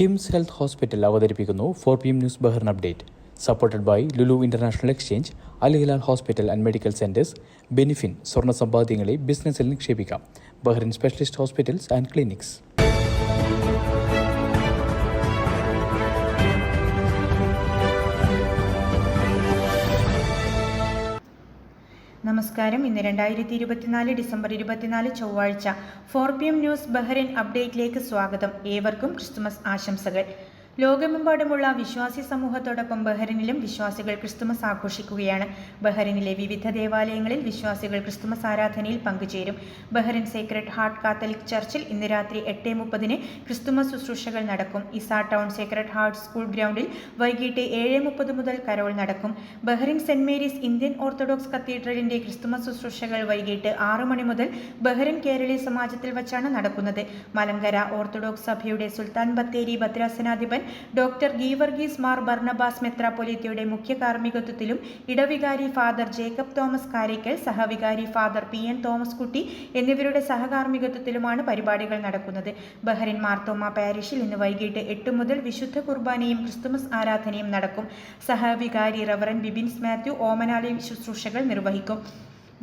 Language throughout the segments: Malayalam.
കിംസ് ഹെൽത്ത് ഹോസ്പിറ്റൽ അവതരിപ്പിക്കുന്നു four P M news Bahrain update. Supported by Lulu international exchange Alhilal hospital and medical centres ബെനിഫിൻ സ്വർണ സമ്പാദ്യങ്ങളെ ബിസിനസ്സിൽ നിക്ഷേപിക്കാം. Bahrain specialist hospitals and clinics. നമസ്കാരം. ഇന്ന് രണ്ടായിരത്തി ഇരുപത്തിനാല് ഡിസംബർ ഇരുപത്തിനാല് ചൊവ്വാഴ്ച four P M news Bahrain അപ്ഡേറ്റിലേക്ക് സ്വാഗതം. ഏവർക്കും ക്രിസ്തുമസ് ആശംസകൾ. ലോകമെമ്പാടുമുള്ള വിശ്വാസി സമൂഹത്തോടൊപ്പം ബഹ്റിനിലും വിശ്വാസികൾ ക്രിസ്തുമസ് ആഘോഷിക്കുകയാണ്. ബഹ്റിനിലെ വിവിധ ദേവാലയങ്ങളിൽ വിശ്വാസികൾ ക്രിസ്തുമസ് ആരാധനയിൽ പങ്കുചേരും. ബഹ്റിൻ സേക്രഡ് ഹാർട്ട് കാത്തലിക് ചർച്ചിൽ ഇന്ന് രാത്രി എട്ട് മുപ്പതിന് ക്രിസ്തുമസ് ശുശ്രൂഷകൾ നടക്കും. Isa town sacred heart school ഗ്രൗണ്ടിൽ വൈകിട്ട് ഏഴ് മുപ്പത് മുതൽ കരോൾ നടക്കും. Bahrain saint Mary's Indian orthodox കത്തീഡ്രലിന്റെ Christmas ശുശ്രൂഷകൾ വൈകിട്ട് ആറ് മണി മുതൽ ബഹ്റിൻ കേരളീയ സമാജത്തിൽ വച്ചാണ് നടക്കുന്നത്. മലങ്കര ഓർത്തഡോക്സ് സഭയുടെ സുൽത്താൻ ബത്തേരി ഭദ്രാസനാധിപൻ ഡോക്ടർ ഗീവർഗീസ് മാർ ബർണബാസ് മെത്രാപൊലീത്തയുടെ മുഖ്യ കാർമ്മികത്വത്തിലും ഇടവികാരി father Jacob Thomas Karakkal സഹവികാരി father P N Thomas Kutty എന്നിവരുടെ സഹകാർമ്മികത്വത്തിലുമാണ് പരിപാടികൾ നടക്കുന്നത്. ബഹ്റിൻ മാർത്തോമ പാരിഷിൽ ഇന്ന് വൈകിട്ട് എട്ട് മുതൽ വിശുദ്ധ കുർബാനയും ക്രിസ്തുമസ് ആരാധനയും നടക്കും. സഹവികാരി റവറൻ ബിബിൻസ് മാത്യു ഓമനാലയം ശുശ്രൂഷകൾ നിർവഹിക്കും.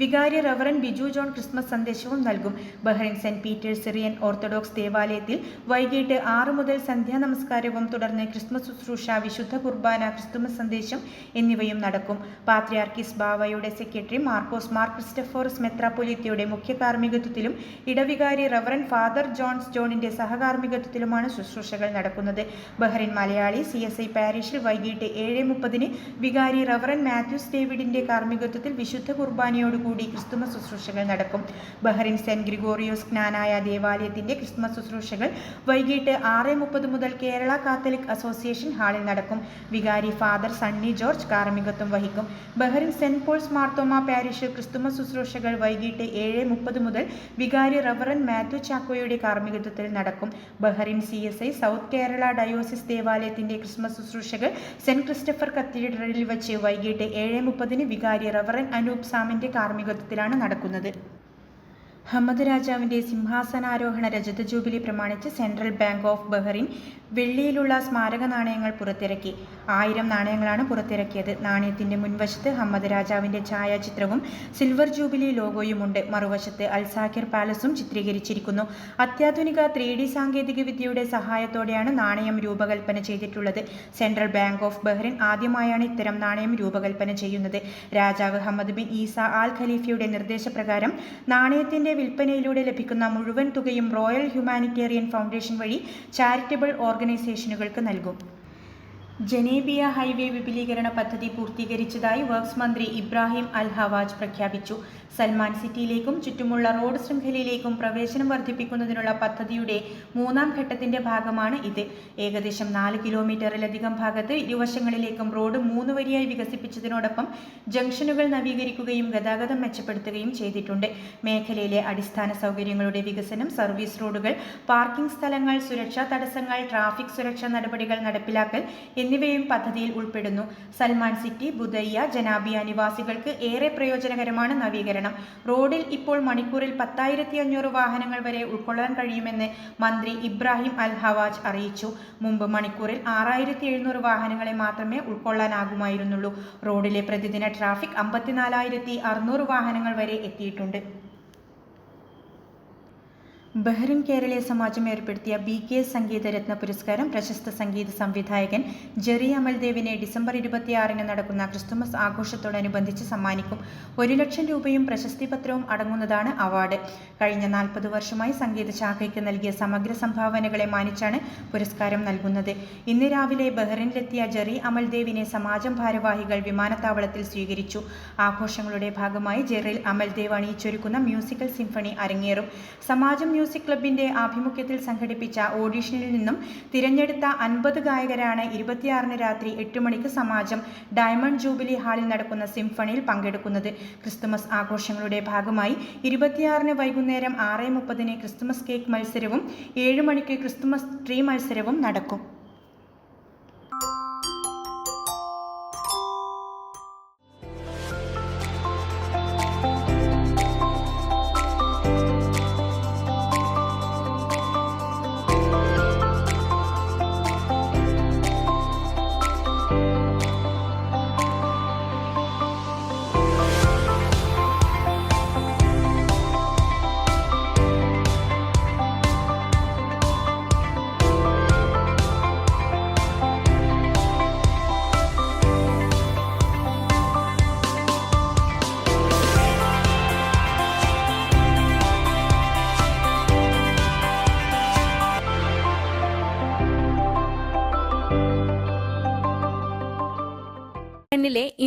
വികാരി റവറൻ ബിജു ജോൺ ക്രിസ്മസ് സന്ദേശവും നൽകും. Bahrain saint Peter's Syrian orthodox ദേവാലയത്തിൽ വൈകിട്ട് ആറ് മുതൽ സന്ധ്യാ നമസ്കാരവും തുടർന്ന് ക്രിസ്മസ് ശുശ്രൂഷ വിശുദ്ധ കുർബാന ക്രിസ്തുമസ് സന്ദേശം എന്നിവയും നടക്കും. പാത്രിയാർക്കിസ് ബാവയുടെ സെക്രട്ടറി മാർക്കോസ് മാർ ക്രിസ്റ്റഫോറസ് മെത്രാപ്പൊലിത്തയുടെ മുഖ്യ കാർമ്മികത്വത്തിലും ഇടവികാരി റവറൻ ഫാദർ ജോൺസ് ജോണിന്റെ സഹകാർമ്മികത്വത്തിലുമാണ് ശുശ്രൂഷകൾ നടക്കുന്നത്. Bahrain Malayali C S I പാരീഷിൽ വൈകിട്ട് ഏഴ് മുപ്പതിന് വികാരി റവറൻ മാത്യൂസ് ഡേവിഡിന്റെ കാർമ്മികത്വത്തിൽ വിശുദ്ധ കുർബാനയോട് കൂടി ക്രിസ്തുമസ് ശുശ്രൂഷകൾ നടക്കും. ബഹ്റിൻ സെന്റ് ഗ്രിഗോറിയോസ് ജ്ഞാനായ ദേവാലയത്തിന്റെ ക്രിസ്മസ് ശുശ്രൂഷകൾ വൈകിട്ട് ആറ് മുപ്പത് മുതൽ കേരള കാത്തലിക് അസോസിയേഷൻ ഹാളിൽ നടക്കും. വികാരി ഫാദർ സണ്ണി ജോർജ് കാർമ്മികത്വം വഹിക്കും. ബഹ്റിൻ സെന്റ് പോൾസ് മാർത്തോമ പാരിഷിൽ ക്രിസ്തുമസ് ശുശ്രൂഷകൾ വൈകിട്ട് ഏഴ് മുപ്പത് മുതൽ വികാരി റവറൻ മാത്യു ചാക്കോയുടെ കാർമ്മികത്വത്തിൽ നടക്കും. Bahrain C S I south Kerala diocese ദേവാലയത്തിന്റെ ക്രിസ്മസ് ശുശ്രൂഷകൾ സെന്റ് ക്രിസ്റ്റഫർ കത്തീഡ്രലിൽ വെച്ച് വൈകിട്ട് ഏഴ് മുപ്പതിന് വികാരി റവറൻ അനൂപ് സാമിന്റെ കാർമ്മികത്വത്തിലാണ് നടക്കുന്നത്. ഹമ്മദ് രാജാവിന്റെ സിംഹാസനാരോഹണ രജത ജൂബിലി പ്രമാണിച്ച് സെൻട്രൽ ബാങ്ക് ഓഫ് ബഹ്റിൻ വെള്ളിയിലുള്ള സ്മാരക നാണയങ്ങൾ പുറത്തിറക്കി. ആയിരം നാണയങ്ങളാണ് പുറത്തിറക്കിയത്. നാണയത്തിന്റെ മുൻവശത്ത് ഹമ്മദ് രാജാവിന്റെ ഛായാചിത്രവും സിൽവർ ജൂബിലി ലോഗോയുമുണ്ട്. മറുവശത്ത് അൽസാഖിർ പാലസും ചിത്രീകരിച്ചിരിക്കുന്നു. അത്യാധുനിക ത്രീ ഡി സാങ്കേതികവിദ്യയുടെ സഹായത്തോടെയാണ് നാണയം രൂപകൽപ്പന ചെയ്തിട്ടുള്ളത്. സെൻട്രൽ ബാങ്ക് ഓഫ് ബഹ്റിൻ ആദ്യമായാണ് ഇത്തരം നാണയം രൂപകൽപ്പന ചെയ്യുന്നത്. രാജാവ് ഹമ്മദ് ബിൻ ഈസ ആൽ ഖലീഫയുടെ നിർദ്ദേശപ്രകാരം നാണയത്തിന്റെ വിൽപ്പനയിലൂടെ ലഭിക്കുന്ന മുഴുവൻ തുകയും റോയൽ ഹ്യൂമാനിറ്റേറിയൻ ഫൗണ്ടേഷൻ വഴി ചാരിറ്റബിൾ ഓർഗനൈസേഷനുകൾക്ക് നൽകും. ജനേബിയ ഹൈവേ വിപുലീകരണ പദ്ധതി പൂർത്തീകരിച്ചതായി വർക്ക്സ് മന്ത്രി ഇബ്രാഹിം അൽ ഹവാജ് പ്രഖ്യാപിച്ചു. സൽമാൻ സിറ്റിയിലേക്കും ചുറ്റുമുള്ള റോഡ് ശൃംഖലയിലേക്കും പ്രവേശനം വർദ്ധിപ്പിക്കുന്നതിനുള്ള പദ്ധതിയുടെ മൂന്നാം ഘട്ടത്തിന്റെ ഭാഗമാണ് ഇത്. ഏകദേശം നാല് കിലോമീറ്ററിലധികം ഭാഗത്ത് ഇരുവശങ്ങളിലേക്കും റോഡ് മൂന്ന് വരിയായി വികസിപ്പിച്ചതിനോടൊപ്പം ജംഗ്ഷനുകൾ നവീകരിക്കുകയും ഗതാഗതം മെച്ചപ്പെടുത്തുകയും ചെയ്തിട്ടുണ്ട്. മേഖലയിലെ അടിസ്ഥാന സൗകര്യങ്ങളുടെ വികസനം സർവീസ് റോഡുകൾ പാർക്കിംഗ് സ്ഥലങ്ങൾ സുരക്ഷാ തടസ്സങ്ങൾ ട്രാഫിക് സുരക്ഷാ നടപടികൾ നടപ്പിലാക്കൽ എന്നിവയും പദ്ധതിയിൽ ഉൾപ്പെടുന്നു. സൽമാൻ സിറ്റി ബുദയ്യ ജനാബിയ നിവാസികൾക്ക് ഏറെ പ്രയോജനകരമാണ് നവീകരണം. റോഡിൽ ഇപ്പോൾ മണിക്കൂറിൽ പത്തായിരത്തി അഞ്ഞൂറ് വാഹനങ്ങൾ വരെ ഉൾക്കൊള്ളാൻ കഴിയുമെന്ന് മന്ത്രി ഇബ്രാഹിം അൽ ഹവാജ് അറിയിച്ചു. മുമ്പ് മണിക്കൂറിൽ ആറായിരത്തി എഴുന്നൂറ് വാഹനങ്ങളെ മാത്രമേ ഉൾക്കൊള്ളാനാകുമായിരുന്നുള്ളൂ. റോഡിലെ പ്രതിദിന ട്രാഫിക് അമ്പത്തിനാലായിരത്തി അറുന്നൂറ് വാഹനങ്ങൾ വരെ എത്തിയിട്ടുണ്ട്. ബഹ്റിൻ കേരളീയ സമാജം ഏർപ്പെടുത്തിയ ബി കെ സംഗീതരത്ന പുരസ്കാരം പ്രശസ്ത സംഗീത സംവിധായകൻ ജെറി അമൽദേവിനെ ഡിസംബർ ഇരുപത്തിയാറിന് നടക്കുന്ന ക്രിസ്തുമസ് ആഘോഷത്തോടനുബന്ധിച്ച് സമ്മാനിക്കും. ഒരു ലക്ഷം രൂപയും പ്രശസ്തി പത്രവും അടങ്ങുന്നതാണ് അവാർഡ്. കഴിഞ്ഞ നാൽപ്പത് വർഷമായി സംഗീത ശാഖയ്ക്ക് നൽകിയ സമഗ്ര സംഭാവനകളെ മാനിച്ചാണ് പുരസ്കാരം നൽകുന്നത്. ഇന്ന് രാവിലെ ബഹ്റിനിലെത്തിയ ജെറി അമൽദേവിനെ സമാജം ഭാരവാഹികൾ വിമാനത്താവളത്തിൽ സ്വീകരിച്ചു. ആഘോഷങ്ങളുടെ ഭാഗമായി ജെറിൽ അമൽദേവ് അണിയിച്ചൊരുക്കുന്ന മ്യൂസിക്കൽ സിംഫണി അരങ്ങേറും. സമാജം മ്യൂസിക് ക്ലബിന്റെ ആഭിമുഖ്യത്തിൽ സംഘടിപ്പിച്ച ഓഡിഷനിൽ നിന്നും തിരഞ്ഞെടുത്ത അൻപത് ഗായകരാണ് ഇരുപത്തിയാറിന് രാത്രി എട്ട് മണിക്ക് സമാജം ഡയമണ്ട് ജൂബിലി ഹാളിൽ നടക്കുന്ന സിംഫണിയിൽ പങ്കെടുക്കുന്നത്. ക്രിസ്തുമസ് ആഘോഷങ്ങളുടെ ഭാഗമായി ഇരുപത്തിയാറിന് വൈകുന്നേരം ആറ് മുപ്പതിന് ക്രിസ്തുമസ് കേക്ക് മത്സരവും ഏഴ് മണിക്ക് ക്രിസ്തുമസ് ട്രീ മത്സരവും നടക്കും.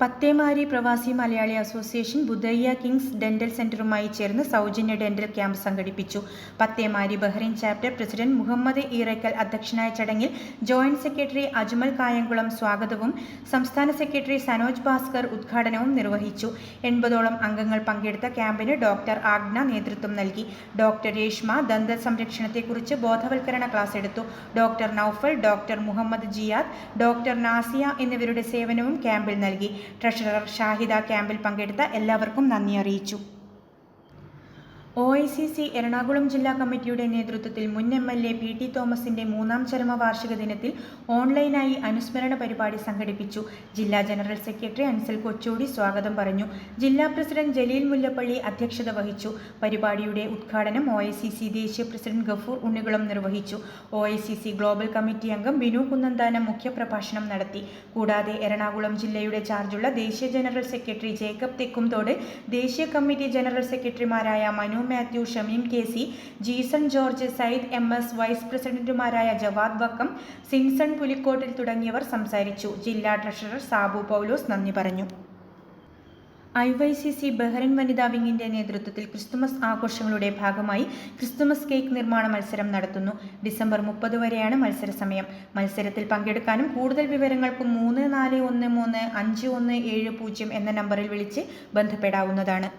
Pathemari Pravasi Malayali association Budaiya kings dental സെന്ററുമായി ചേർന്ന് സൗജന്യ ഡെന്റൽ ക്യാമ്പ് സംഘടിപ്പിച്ചു. Pathemari Bahrain chapter president Muhammad Eerakkal അധ്യക്ഷനായ ചടങ്ങിൽ ജോയിന്റ് സെക്രട്ടറി അജ്മൽ കായംകുളം സ്വാഗതവും സംസ്ഥാന സെക്രട്ടറി സനോജ് ഭാസ്കർ ഉദ്ഘാടനവും നിർവഹിച്ചു. എൺപതോളം അംഗങ്ങൾ പങ്കെടുത്ത ക്യാമ്പിന് ഡോക്ടർ ആഗ്ന നേതൃത്വം നൽകി. ഡോക്ടർ രേഷ്മ ദന്ത സംരക്ഷണത്തെക്കുറിച്ച് ബോധവൽക്കരണ ക്ലാസ് എടുത്തു. Doctor Noufal doctor Muhammad Jiyad doctor Nasiya എന്നിവരുടെ സേവനവും ക്യാമ്പിൽ നൽകി. ട്രഷറർ ഷാഹിദ ക്യാമ്പിൽ പങ്കെടുത്ത എല്ലാവർക്കും നന്ദി അറിയിച്ചു O I C C Ernakulam ജില്ലാ കമ്മിറ്റിയുടെ നേതൃത്വത്തിൽ മുൻ M L A P T തോമസിന്റെ മൂന്നാം ചരമ വാർഷിക ദിനത്തിൽ ഓൺലൈനായി അനുസ്മരണ പരിപാടി സംഘടിപ്പിച്ചു. ജില്ലാ ജനറൽ സെക്രട്ടറി അൻസൽ കൊച്ചോടി സ്വാഗതം പറഞ്ഞു. ജില്ലാ പ്രസിഡന്റ് ജലീൽ മുല്ലപ്പള്ളി അധ്യക്ഷത വഹിച്ചു. പരിപാടിയുടെ ഉദ്ഘാടനം ഒ ഐ സി സി ദേശീയ പ്രസിഡന്റ് ഗഫൂർ ഉണ്ണികുളം നിർവഹിച്ചു. O I C C global committee അംഗം വിനു കുന്നന്താനം മുഖ്യപ്രഭാഷണം നടത്തി. കൂടാതെ എറണാകുളം ജില്ലയുടെ ചാർജുള്ള ദേശീയ ജനറൽ സെക്രട്ടറി ജേക്കബ് തെക്കുംതോട് ദേശീയ കമ്മിറ്റി ജനറൽ സെക്രട്ടറിമാരായ Manu Mathew Shameem K C Jeeson George Syed M S vice പ്രസിഡന്റുമാരായ ജവാദ് വക്കം സിൻസൺ പുലിക്കോട്ടിൽ തുടങ്ങിയവർ സംസാരിച്ചു. ജില്ലാ ട്രഷറർ സാബു പൗലോസ് നന്ദി പറഞ്ഞു. I Y C C Bahrain വനിതാ വിങ്ങിന്റെ നേതൃത്വത്തിൽ ക്രിസ്തുമസ് ആഘോഷങ്ങളുടെ ഭാഗമായി ക്രിസ്തുമസ് കേക്ക് നിർമ്മാണ മത്സരം നടത്തുന്നു. ഡിസംബർ മുപ്പത് വരെയാണ് മത്സര സമയം. മത്സരത്തിൽ പങ്കെടുക്കാനും കൂടുതൽ വിവരങ്ങൾക്ക് മൂന്ന് നാല് ഒന്ന് മൂന്ന് അഞ്ച് ഒന്ന് ഏഴ് പൂജ്യം എന്ന നമ്പറിൽ വിളിച്ച് ബന്ധപ്പെടാവുന്നതാണ്.